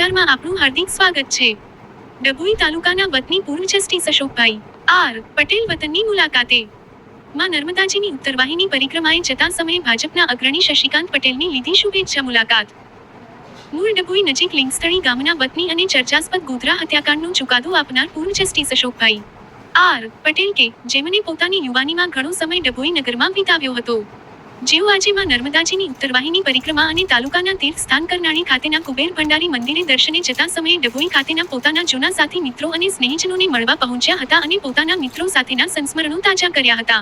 સમાચારમાં આપનું હાર્દિક સ્વાગત છે. ડભોઈ તાલુકાના વતની પૂર્વ જસ્ટિસ અશોકભાઈ આર પટેલ વતનની મુલાકાતે. માં નર્મદાજીની ઉત્તરવાહિની પરિક્રમાએ જતા સમયે ભાજપના અગ્રણી શશિકાંત પટેલની લીધી શુભેચ્છા મુલાકાત. મૂળ ડભોઈ નજીક લિંગસ્થળી ગામના વતની અને ચર્ચાસ્પદ ગોધરા હત્યાકાંડનો ચુકાદો આપનાર પૂર્વ જસ્ટિસ અશોકભાઈ આર પટેલ કે જેમને પોતાની યુવાનીમાં ઘણો સમય ડભોઈ નગરમાં વિતાવ્યો હતો. જેઓ આજે માં નર્મદાજીની ઉત્તરવાહિની પરિક્રમા અને તાલુકાના તીર્થ સ્થાન કરનાળી ખાતેના કુબેર ભંડારી મંદિરે દર્શને જતા સમયે ડભોઈ ખાતેના પોતાના જૂના સાથી મિત્રો અને સ્નેહીજનોને મળવા પહોંચ્યા હતા અને પોતાના મિત્રો સાથેના સંસ્મરણો તાજા કર્યા હતા.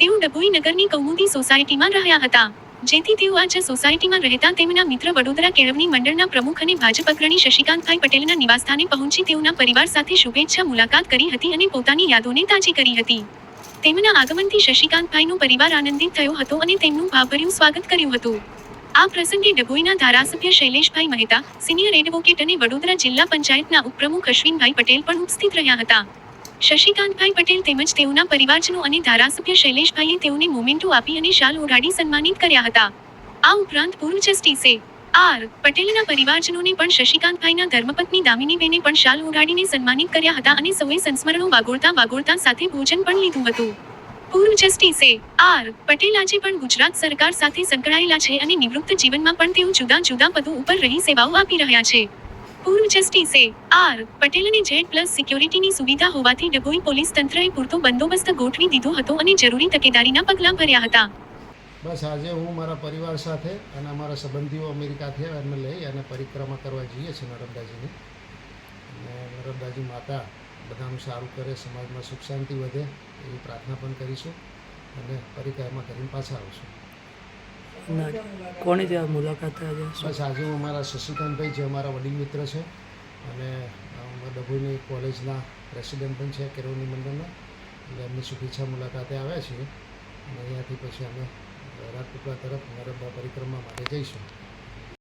તેઓ ડભોઈ નગરની કૌમુદી સોસાયટીમાં રહ્યા હતા. જેથી તેઓ આજે સોસાયટીમાં રહેતા તેમના મિત્ર વડોદરા કેળવણી મંડળના પ્રમુખ અને ભાજપ અગ્રણી શશિકાંતભાઈ પટેલના નિવાસસ્થાને પહોંચી તેઓના પરિવાર સાથે શુભેચ્છા મુલાકાત કરી હતી અને પોતાની યાદોને તાજી કરી હતી. તેમના આગમનથી શશિકાંતભાઈનો પરિવાર આનંદિત થયો હતો અને તેમનું ભાવભર્યું સ્વાગત કર્યું હતું. આ પ્રસંગે ડભોઈના ધારાસભ્ય શૈલેષભાઈ મહેતા, સિનિયર એડવોકેટ અને વડોદરા જિલ્લા પંચાયતના ઉપપ્રમુખ અશ્વિનભાઈ પટેલ પણ ઉપસ્થિત રહ્યા હતા. શશિકાંતભાઈ પટેલ તેમજ તેઓના પરિવારજનો અને ધારાસભ્ય શૈલેષભાઈએ તેઓને મોમેન્ટો આપી અને શાલ ઓઢાડી સન્માનિત કર્યા હતા. આ ઉપરાંત પૂર્વ જસ્ટિસે આર. પટેલના પરિવારજનોને પણ શશિકાંતભાઈના ધર્મપત્ની દામિનીબેને પણ શાલ ઉગાડીને સન્માનિત કર્યા હતા અને સૌએ સંસ્મરણો વાગોળતા વાગોળતા સાથે ભોજન પણ લીધું હતું. પૂર્વ જસ્ટિસે આર. પટેલ આજે પણ ગુજરાત સરકાર સાથે સંકળાયેલા છે અને નિવૃત્ત જીવનમાં પણ તેઓ જુદા જુદા પદો ઉપર રહી સેવાઓ આપી રહ્યા છે. પૂર્વ જસ્ટિસે આર. પટેલને જેડ પ્લસ સિક્યોરિટીની સુવિધા હોવાથી ડભોઈ પોલીસ તંત્રએ પૂરતો બંદોબસ્ત ગોઠવી દીધો હતો અને જરૂરી તકેદારીના પગલાં ભર્યા હતા. બસ આજે હું મારા પરિવાર સાથે અને અમારા સંબંધીઓ અમેરિકાથી એમને લઈ અને પરિક્રમા કરવા જઈએ છીએ નર્મદાજીની અને નર્મદાજી માતા બધાનું સારું કરે સમાજમાં સુખ શાંતિ વધે એવી પ્રાર્થના પણ કરીશું અને પરિક્રમા કરીને પાછા આવશું. કોની ત્યાં મુલાકાત બસ આજે હું મારા શશિકાંતભાઈ જે અમારા વડીલ મિત્ર છે અને અમારા ડભોઈની કોલેજના પ્રેસિડેન્ટ પણ છે કેળવણી મંડળના. એટલે એમની શુભેચ્છા મુલાકાતે આવ્યા છીએ અને અહીંયાથી પછી અમે રાજપીપળા તરફ નર્મદા પરિક્રમા માટે જઈશું.